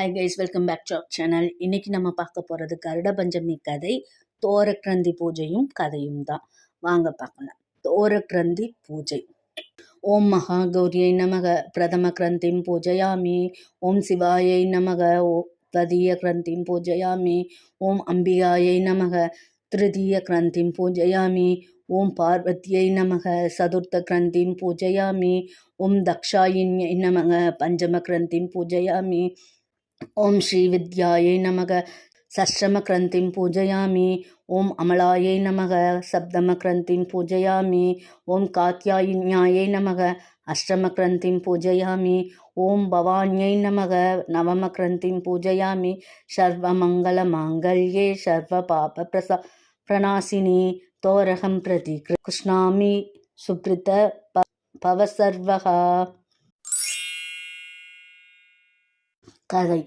Hi guys welcome back to channel இன்னைக்கு நம்ம பார்க்க போகிறது கருட பஞ்சமி கதை தோரக்கிரந்தி பூஜையும் கதையும் தான். வாங்க பார்க்கலாம். தோரக்கிரந்தி பூஜை. ஓம் மகா கௌரியை நமக பிரதம கிரந்திம் பூஜையாமி. ஓம் சிவாயை நமக ஓ ததிய கிரந்திம் பூஜையாமி. ஓம் அம்பிகாயை நமக திருதிய கிரந்திம் பூஜையாமி. ஓம் பார்வதியை நமக சதுர்த்த கிரந்திம் பூஜையாமி. ஓம் தக்ஷாயின்யை நமக பஞ்சம கிரந்திம் பூஜையாமி. ஓம் ஸ்ரீ வித்யாயை நமக சஷ்டம கிரந்திம் பூஜையாமி ஓம் அமலாயை நமக சப்தம கிரந்திம் பூஜையாமி ஓம் காத்தியாயின்யாயை நமக அஷ்டம கிரந்திம் பூஜையாமி ஓம் பவான்யை நமக நவம கிரந்திம் பூஜையாமி சர்வமங்கள மாங்கல்யே சர்வ பாப பிரசா பிரணாசினி தோரகம் பிரதி கிருஷ்ணாமி சுப்ரித ப பவசர்வகா கதை.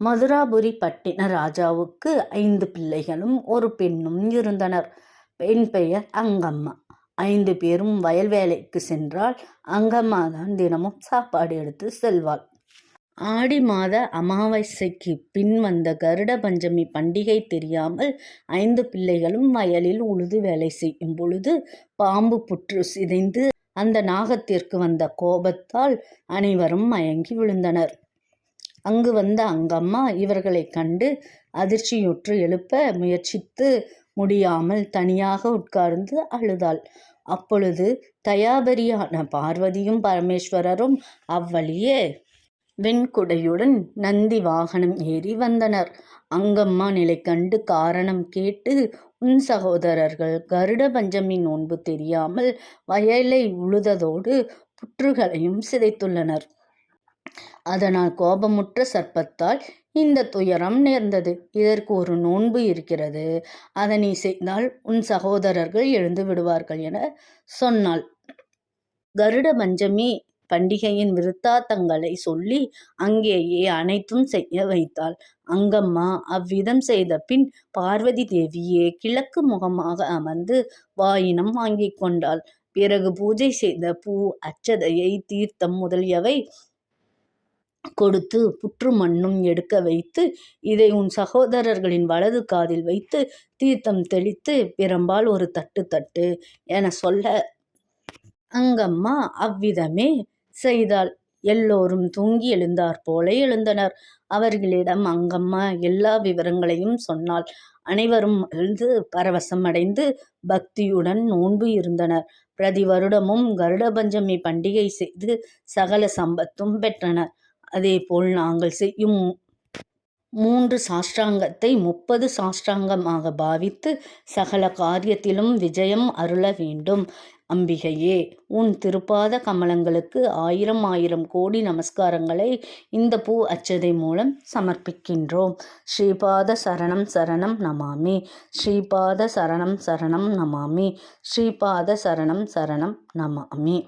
மதுராபுரி பட்டின ராஜாவுக்கு ஐந்து பிள்ளைகளும் ஒரு பெண்ணும் இருந்தனர். பெண் பெயர் அங்கம்மா. ஐந்து பேரும் வயல் வேலைக்கு சென்றால் அங்கம்மா தான் தினமும் சாப்பாடு எடுத்து செல்வாள். ஆடி மாத அமாவாசைக்கு பின் வந்த கருட பஞ்சமி பண்டிகை தெரியாமல் ஐந்து பிள்ளைகளும் வயலில் உழுது வேலை செய்யும் பொழுது பாம்பு புற்று சிதைந்து அந்த நாகத்திற்கு வந்த கோபத்தால் அனைவரும் மயங்கி விழுந்தனர். அங்கு வந்த அங்கம்மா இவர்களை கண்டு அதிர்ச்சியுற்று எழுப்ப முயற்சித்து முடியாமல் தனியாக உட்கார்ந்து அழுதாள். அப்பொழுது தயாபரியான பார்வதியும் பரமேஸ்வரரும் அவ்வழியே வெண்குடையுடன் நந்தி வாகனம் ஏறி வந்தனர். அங்கம்மா நிலை கண்டு காரணம் கேட்டு உன் சகோதரர்கள் கருட பஞ்சமி நோன்பு தெரியாமல் வயலை உழுததோடு புற்றுகளையும் சிதைத்துள்ளனர். அதனால் கோபமுற்ற சர்ப்பத்தால் இந்த துயரம் நேர்ந்தது. இதற்கு ஒரு நோன்பு இருக்கிறது. அதனை செய்தால் உன் சகோதரர்கள் எழுந்து விடுவார்கள் என சொன்னாள். கருட பஞ்சமி பண்டிகையின் விருத்தாத்தங்களை சொல்லி அங்கேயே அனைத்தும் செய்ய வைத்தாள். அங்கம்மா அவ்விதம் செய்த பின் பார்வதி தேவியே கிழக்கு முகமாக அமர்ந்து வாயினம் வாங்கி கொண்டாள். பிறகு பூஜை செய்த பூ அச்சதையை தீர்த்தம் முதலியவை கொடுத்து புற்று மண்ணும் எடுக்க வைத்து இதை உன் சகோதரர்களின் வலது காதில் வைத்து தீர்த்தம் தெளித்து பிரம்பால் ஒரு தட்டு தட்டு என சொல்ல அங்கம்மா அவ்விதமே செய்தாள் எல்லோரும் தூங்கி எழுந்தார் போல எழுந்தனர். அவர்களிடம் அங்கம்மா எல்லா விவரங்களையும் சொன்னாள். அனைவரும் எழுந்து பரவசம் அடைந்து பக்தியுடன் நோன்பு இருந்தனர். பிரதி வருடமும் கருட பஞ்சமி பண்டிகை செய்து சகல சம்பத்தும் பெற்றனர். அதேபோல் நாங்கள் செய்யும் மூன்று சாஷ்டாங்கத்தை முப்பது சாஷ்டாங்கமாக பாவித்து சகல காரியத்திலும் விஜயம் அருள வேண்டும். அம்பிகையே உன் திருப்பாத கமலங்களுக்கு ஆயிரம் ஆயிரம் கோடி நமஸ்காரங்களை இந்த பூ அச்சதை மூலம் சமர்ப்பிக்கின்றோம். ஸ்ரீபாத சரணம் சரணம் நமாமி. ஸ்ரீபாத சரணம் சரணம் நமாமி. ஸ்ரீபாத சரணம் சரணம் நமாமி.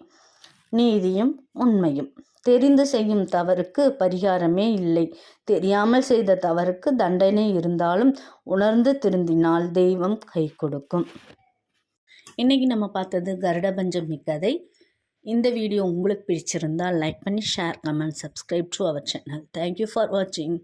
நீதியும் உண்மையும். தெரிந்து செய்யும் தவறுக்கு பரிகாரமே இல்லை. தெரியாமல் செய்த தவறுக்கு தண்டனை இருந்தாலும் உணர்ந்து திருந்தினால் தெய்வம் கை கொடுக்கும். இன்றைக்கி நம்ம பார்த்தது கருட பஞ்சமி கதை இந்த வீடியோ உங்களுக்கு பிடிச்சிருந்தால் லைக் பண்ணி share comment subscribe to our channel thank you for வாட்சிங்